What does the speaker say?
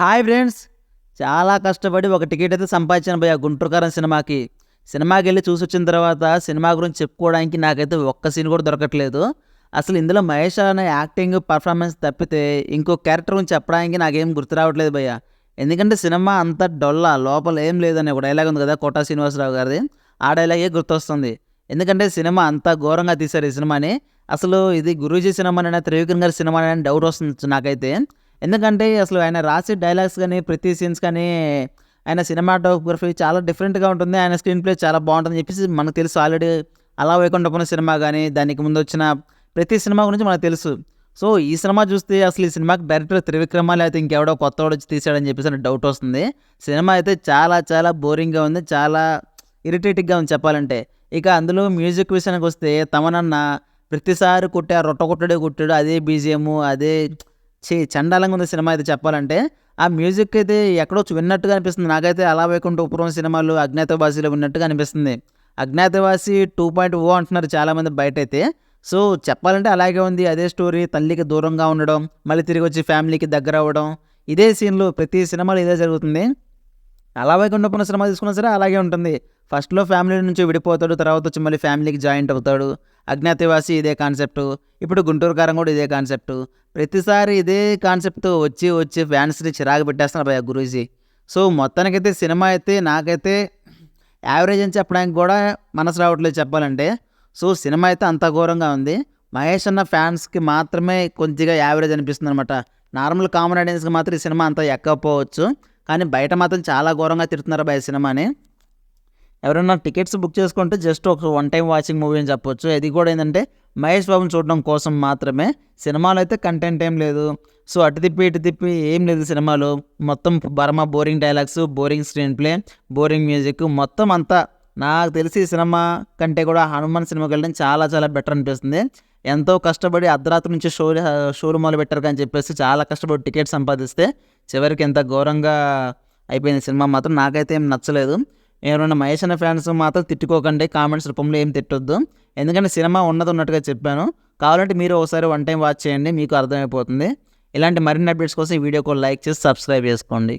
Hi friends. చాలా కష్టపడి ఒక టికెట్ అయితే సంపాదించాను భయ గుంటూరుకారం సినిమాకి. సినిమాకి వెళ్ళి చూసి వచ్చిన తర్వాత సినిమా గురించి చెప్పుకోవడానికి నాకైతే ఒక్క సీన్ కూడా దొరకట్లేదు. అసలు ఇందులో మహేష్ అనే యాక్టింగ్ పర్ఫార్మెన్స్ తప్పితే ఇంకో క్యారెక్టర్ గురించి చెప్పడానికి నాకేం గుర్తు రావట్లేదు భయ్య. ఎందుకంటే సినిమా అంత డొల్లా లోపల ఏం లేదని ఒక డైలాగ్ ఉంది కదా కోటా శ్రీనివాసరావు గారిది. ఆ డైలాగే గుర్తొస్తుంది. ఎందుకంటే సినిమా అంత ఘోరంగా తీశారు ఈ సినిమాని. అసలు ఇది గురూజీ సినిమానైనా త్రివిక్రమ్ గారి సినిమా డౌట్ వస్తుంది నాకైతే. ఎందుకంటే అసలు ఆయన రాసే డైలాగ్స్ కానీ ప్రతి సీన్స్ కానీ ఆయన సినిమాటోగ్రఫీ చాలా డిఫరెంట్గా ఉంటుంది. ఆయన స్క్రీన్ ప్లే చాలా బాగుంటుంది చెప్పేసి మనకు తెలుసు ఆల్రెడీ అలా వైకుంఠపురం సినిమా కానీ దానికి ముందు వచ్చిన ప్రతి సినిమా గురించి మనకు తెలుసు. సో ఈ సినిమా చూస్తే అసలు ఈ సినిమాకి డైరెక్టర్ త్రివిక్రమ లేకపోతే ఇంకెవడో కొత్త వాడు వచ్చి తీసాడని చెప్పేసి డౌట్ వస్తుంది. సినిమా అయితే చాలా చాలా బోరింగ్గా ఉంది. చాలా ఇరిటేటింగ్గా ఉంది చెప్పాలంటే. ఇక అందులో మ్యూజిక్ విషయానికి వస్తే తమనన్న ప్రతిసారి కొట్టే రొట్ట కొట్టడే కొట్టాడు. అదే బీజిఎం అదే చే చండాలంగా ఉంది సినిమా అయితే చెప్పాలంటే. ఆ మ్యూజిక్ అయితే ఎక్కడో విన్నట్టుగా అనిపిస్తుంది. నాకైతే అలా వైకుంఠపురం సినిమాలు అజ్ఞాతవాసిలో విన్నట్టుగా అనిపిస్తుంది. అజ్ఞాతవాసి టూ పాయింట్ ఓ అంటున్నారు చాలామంది బయట అయితే సో చెప్పాలంటే అలాగే ఉంది. అదే స్టోరీ తల్లికి దూరంగా ఉండడం మళ్ళీ తిరిగి వచ్చి ఫ్యామిలీకి దగ్గర అవ్వడం. ఇదే సీన్లు ప్రతి సినిమాలో ఇదే జరుగుతుంది. అలా వైకుంఠపురం సినిమా తీసుకున్నా సరే అలాగే ఉంటుంది. ఫస్ట్లో ఫ్యామిలీ నుంచి విడిపోతాడు తర్వాత వచ్చి మళ్ళీ ఫ్యామిలీకి జాయింట్ అవుతాడు. అజ్ఞాతవాసి ఇదే కాన్సెప్ట్. ఇప్పుడు గుంటూరు కారం కూడా ఇదే కాన్సెప్ట్. ప్రతిసారి ఇదే కాన్సెప్ట్తో వచ్చి వచ్చి ఫ్యాన్స్ని చిరాకు పెట్టేస్తున్నారు భయ గురూజీ. సో మొత్తానికైతే సినిమా అయితే నాకైతే యావరేజ్ అని చెప్పడానికి కూడా మనసు రావట్లేదు చెప్పాలంటే. సో సినిమా అయితే అంత ఘోరంగా ఉంది. మహేష్ అన్న ఫ్యాన్స్కి మాత్రమే కొద్దిగా యావరేజ్ అనిపిస్తుంది అనమాట నార్మల్ కామన్ ఆడియన్స్కి మాత్రం ఈ సినిమా అంత ఎక్కకపోవచ్చు. కానీ బయట మాత్రం చాలా ఘోరంగా తిడుతున్నారు భయ సినిమాని. ఎవరైనా టికెట్స్ బుక్ చేసుకుంటే జస్ట్ ఒక వన్ టైం వాచింగ్ మూవీ అని చెప్పొచ్చు. ఇది కూడా ఏంటంటే మహేష్ బాబుని చూడడం కోసం మాత్రమే. సినిమాలో అయితే కంటెంట్ ఏం లేదు. సో అటు తిప్పి ఇటు తిప్పి ఏం లేదు సినిమాలో. మొత్తం Burma boring dialogues boring screenplay boring music మొత్తం అంతా. నాకు తెలిసి సినిమా కంటే కూడా హనుమాన్ సినిమాకి వెళ్ళడం చాలా చాలా బెటర్ అనిపిస్తుంది. ఎంతో కష్టపడి అర్ధరాత్రి నుంచి షో షోలు మొదలు పెట్టారు అని చెప్పేసి చాలా కష్టపడి టికెట్ సంపాదిస్తే చివరికి ఎంత ఘోరంగా అయిపోయింది సినిమా మాత్రం నాకైతే ఏం నచ్చలేదు. ఎవరైనా మహేష్ అనే ఫ్యాన్స్ మాత్రం తిట్టుకోకండి కామెంట్స్ రూపంలో ఏం తిట్టొద్దు. ఎందుకంటే సినిమా ఉన్నది ఉన్నట్టుగా చెప్పాను. కావాలంటే మీరు ఒకసారి వన్ టైం వాచ్ చేయండి మీకు అర్థమైపోతుంది. ఇలాంటి మరిన్ని అప్డేట్స్ కోసం ఈ వీడియోకి లైక్ చేసి సబ్స్క్రైబ్ చేసుకోండి.